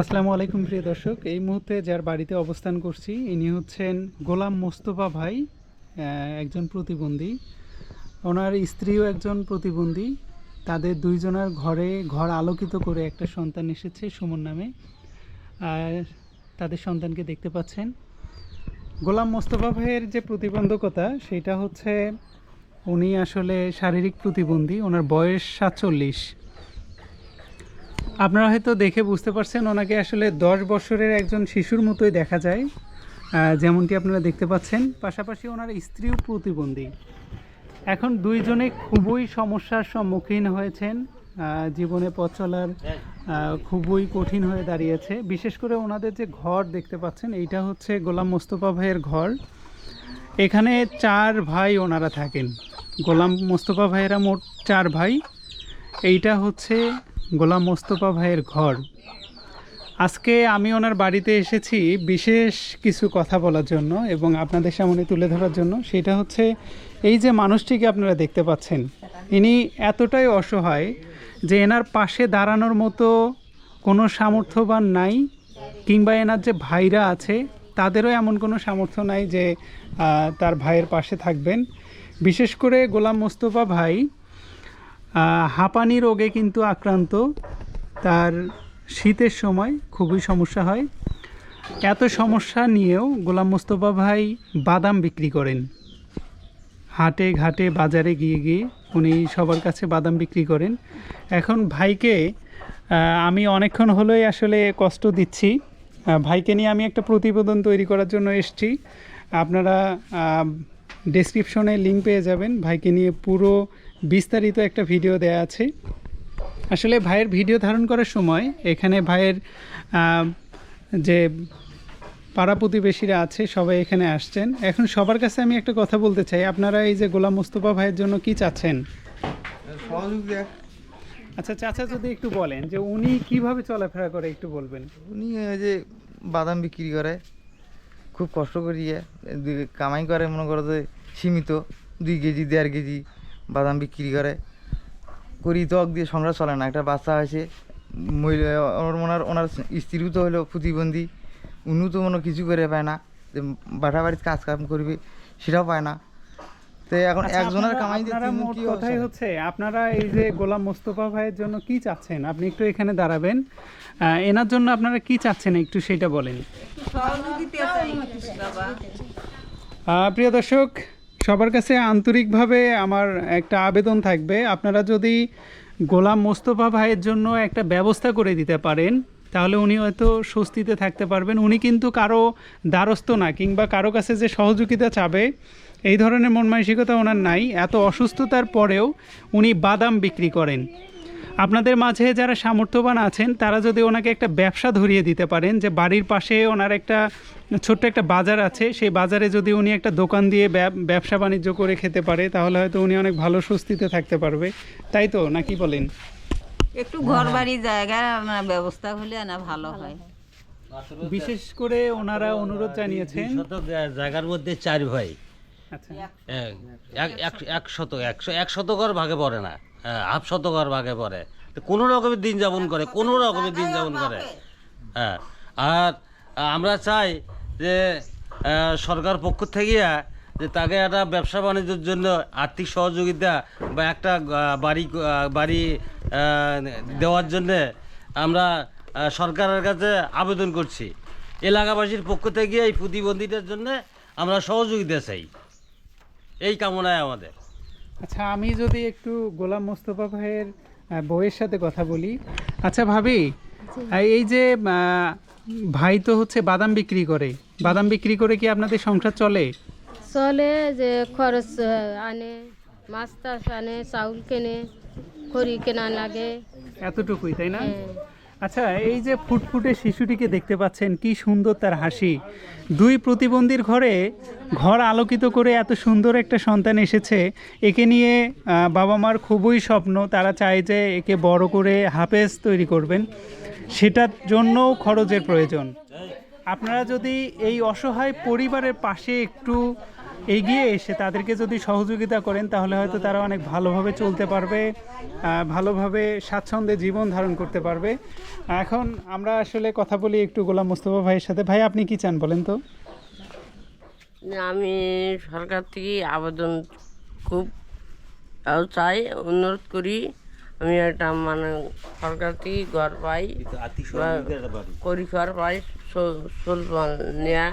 আসসালামু আলাইকুম প্রিয় দর্শক। এই মুহূর্তে যার বাড়িতে অবস্থান করছি, ইনি হচ্ছেন গোলাম মোস্তফা ভাই একজন প্রতিবন্ধী। ওনার স্ত্রীও একজন প্রতিবন্ধী। তাদের দুইজনের ঘরে ঘর আলোকিত করে একটা সন্তান এসেছে, সুমন নামে। আর তাদের সন্তানকে দেখতে পাচ্ছেন। গোলাম মোস্তফা ভাইয়ের যে প্রতিবন্ধকতা, সেটা হচ্ছে উনি আসলে শারীরিক প্রতিবন্ধী। ওনার বয়স সাতচল্লিশ। আপনারা হয়তো দেখে বুঝতে পারছেন, ওনাকে আসলে দশ বছরের একজন শিশুর মতোই দেখা যায়। যেমনটি আপনারা দেখতে পাচ্ছেন, পাশাপাশি ওনার স্ত্রীও প্রতিবন্ধী। এখন দুইজনে খুবই সমস্যার সম্মুখীন হয়েছেন। জীবনে পথ চলার খুবই কঠিন হয়ে দাঁড়িয়েছে। বিশেষ করে ওনাদের যে ঘর দেখতে পাচ্ছেন, এইটা হচ্ছে গোলাম মোস্তফা ভাইয়ের ঘর। এখানে চার ভাই ওনারা থাকেন। গোলাম মোস্তফা ভাইয়েরা মোট চার ভাই। এইটা হচ্ছে গোলাম মোস্তফা ভাইয়ের ঘর। আজকে আমি ওনার বাড়িতে এসেছি বিশেষ কিছু কথা বলার জন্য এবং আপনাদের সামনে তুলে ধরার জন্য। সেটা হচ্ছে এই যে মানুষটিকে আপনারা দেখতে পাচ্ছেন, ইনি এতটাই অসহায় যে এনার পাশে দাঁড়ানোর মতো কোনো সামর্থ্যবান নাই কিংবা এনার যে ভাইরা আছে, তাদেরও এমন কোনো সামর্থ্য নাই যে তার ভাইয়ের পাশে থাকবেন। বিশেষ করে গোলাম মোস্তফা ভাই হাঁপানি রোগে কিন্তু আক্রান্ত। তার শীতের সময় খুবই সমস্যা হয়। এত সমস্যা নিয়েও গোলাম মোস্তফা ভাই বাদাম বিক্রি করেন। হাটে ঘাটে বাজারে গিয়ে গিয়ে উনি সবার কাছে বাদাম বিক্রি করেন। এখন ভাইকে আমি অনেকক্ষণ হলোই আসলে কষ্ট দিচ্ছি। ভাইকে নিয়ে আমি একটা প্রতিবেদন তৈরি করার জন্য এসছি। আপনারা ডেসক্রিপশনে লিঙ্ক পেয়ে যাবেন। ভাইকে নিয়ে পুরো বিস্তারিত একটা ভিডিও দেয়া আছে। আসলে ভাইয়ের ভিডিও ধারণ করার সময় এখানে ভাইয়ের যে পাড়া প্রতিবেশীরা আছে সবাই এখানে আসছেন। এখন সবার কাছে আমি একটা কথা বলতে চাই। আপনারা এই যে গোলাম মোস্তফা ভাইয়ের জন্য কি চাচ্ছেন? আচ্ছা চাচা যদি একটু বলেন যে উনি কীভাবে চলাফেরা করে একটু বলবেন। উনি যে বাদাম বিক্রি করে খুব কষ্ট করিয়ে কামাই করে মনে করো যে সীমিত দুই কেজি দেড় কেজি বাদাম বিক্রি করে। করি তো দিয়ে সংসার চলে না। একটা বাচ্চা হয়েছে মহিলা ওর ওনার ওনার স্ত্রীও তো হলো প্রতিবন্ধী উনিও তো মনে কিছু করে পায় না। যে বাসা বাড়িতে কাজ কাম করবে সেটাও পায় না। তো এখন আচ্ছা, একজনের কামাই কথাই হচ্ছে আপনারা এই যে গোলাম মোস্তফা ভাইয়ের জন্য কি চাচ্ছেন? আপনি একটু এখানে দাঁড়াবেন। এনার জন্য আপনারা কি চাচ্ছেন? একটু সেটা বলেন। প্রিয় দর্শক সবার কাছে আন্তরিকভাবে আমার একটা আবেদন থাকবে। আপনারা যদি গোলাম মোস্তফা ভাইয়ের জন্য একটা ব্যবস্থা করে দিতে পারেন, তাহলে উনি হয়তো স্বস্তিতে থাকতে পারবেন। উনি কিন্তু কারও দ্বারস্থ না, কিংবা কারও কাছে যে সহযোগিতা চাবে, এই ধরনের মন মানসিকতা ওনার নাই। এত অসুস্থতার পরেও উনি বাদাম বিক্রি করেন। আপনাদের মাঝে যারা সামর্থ্যবান আছেন তারা যদি ওনাকে একটা ব্যবসা ধরিয়ে দিতে পারেন যে বাড়ির পাশে ওনার একটা ছোট্ট একটা বাজার আছে সেই বাজারে যদি উনি একটা দোকান দিয়ে ব্যবসা বাণিজ্য করে খেতে পারে তাহলে হয়তো উনি অনেক ভালো স্বস্তিতে থাকতে পারবে। তাই তো? নাকি বলেন? একটু ঘর বাড়ি জায়গা মানে ব্যবস্থা হলে না ভালো হয়। বিশেষ করে ওনারা অনুরোধ জানিয়েছেন জায়গার মধ্যে চার ভাই। আচ্ছা। এক- এক- শতক একশো এক শতকর ভাগে পড়ে না। হ্যাঁ, হাফ শতকর ভাগে পড়ে। কোনো রকমের দিন যাপন করে কোনো রকমের দিন যাপন করে। হ্যাঁ আর আমরা চাই যে সরকার পক্ষ থেকে যে তাকে একটা ব্যবসা বাণিজ্যের জন্য আর্থিক সহযোগিতা বা একটা বাড়ি বাড়ি দেওয়ার জন্যে আমরা সরকারের কাছে আবেদন করছি। এলাকাবাসীর পক্ষ থেকে এই প্রতিবন্ধীদের জন্য আমরা সহযোগিতা চাই। এই কামনায় আমাদের। আচ্ছা আমি যদি একটু গোলাম মোস্তফা ভাইয়ের আহ, বউয়ের সাথে কথা বলি। আচ্ছা ভাবি এই যে ভাই তো হচ্ছে বাদাম বিক্রি করে। বাদাম বিক্রি করে কি আপনাদের সংসার চলে? চলে যে খরচ আনে মাছ টাছ আনে চাউল কেনে খড়ি কেনা লাগে। এতটুকুই তাই না? হ্যাঁ। আচ্ছা এই যে ফুটফুটে শিশুটিকে দেখতে পাচ্ছেন, কি সুন্দর তার হাসি। দুই প্রতিবন্ধীর ঘরে ঘর আলোকিত করে এত সুন্দর একটা সন্তান এসেছে। একে নিয়ে বাবা মার খুবই স্বপ্ন। তারা চায় যে একে বড় করে হাফেজ তৈরি করবেন। সেটার জন্যও খরচের প্রয়োজন। আপনারা যদি এই অসহায় পরিবারের পাশে একটু এগিয়ে এসে তাদেরকে যদি সহযোগিতা করেন তাহলে হয়তো তারা অনেক ভালোভাবে চলতে পারবে ভালোভাবে স্বাচ্ছন্দ্যে জীবন ধারণ করতে পারবে। এখন আমরা আসলে কথা বলি একটু গোলাম মোস্তফা ভাইয়ের সাথে। ভাই আপনি কি চান বলেন তো? আমি সরকার থেকে আবেদন খুব চাই অনুরোধ করি। আমি একটা মানে সরকার থেকে ঘর পাই করি ঘর পাই সোল নেয়া।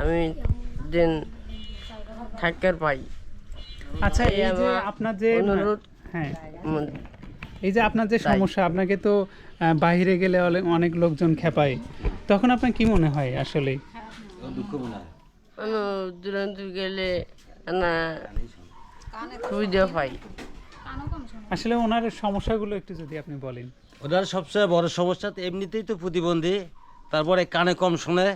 আমি দিন থাকার পাই আচ্ছা এই এই যে আপনার যে অনুরোধ। হ্যাঁ। এই যে আপনার যে সমস্যা আপনাকে তো বাইরে গেলে অনেক লোকজন খেপায়। তখন আপনার কি মনে হয় আসলে? দূরান্ত গেলে না সুবিধা পাই। আসলে ওনার সমস্যাগুলো একটু যদি আপনি বলেন। ওনার সবচেয়ে বড় সমস্যা তো এমনিতেই তো প্রতিবন্ধী তারপরে কানে কম শোনে।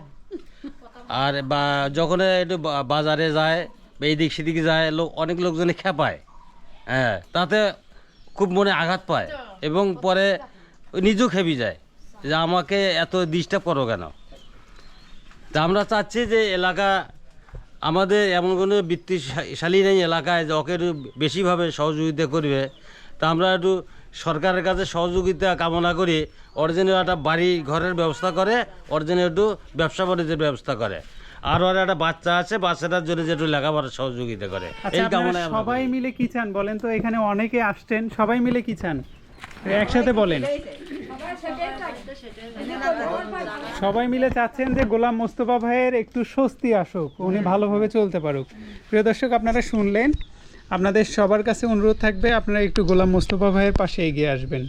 আর বা যখন একটু বা- বাজারে যায় বা এদিক সেদিকে যায়, লোক, অনেক লোকজনে খেপায়। হ্যাঁ তাতে খুব মনে আঘাত পায় এবং পরে নিজেও খেপি যায় যে আমাকে এত ডিস্টার্ব করো কেন? তা আমরা চাচ্ছি যে এলাকা আমাদের এমন কোনো বৃত্তিশালী নেই এলাকায় যে ওকে একটু বেশিভাবে সহযোগিতা করবে। তা আমরা একটু সরকারের কাছে সহযোগিতা কামনা করি, অরিজিনাল একটা বাড়ি ঘরের ব্যবস্থা করে, অরিজিনাল একটু ব্যবসা বাণিজ্যের ব্যবস্থা করে। আর ওর একটা বাচ্চা আছে বাচ্চাটার জন্য যে একটু লেখাপড়ার সহযোগিতা করে। আচ্ছা এই কামনায় আমরা সবাই মিলে কি চান বলেন তো? এখানে অনেকে আসছেন সবাই মিলে কি চান? একসাথে বলেন। সবাই মিলে চাচ্ছেন যে গোলাম মোস্তফা ভাইয়ের একটু স্বস্তি আসুক উনি ভালোভাবে চলতে পারুক। প্রিয় দর্শক আপনারা শুনলেন। আপনাদের সবার কাছে অনুরোধ থাকবে আপনারা একটু গোলাম মোস্তফা ভাইয়ের পাশে এগিয়ে আসবেন।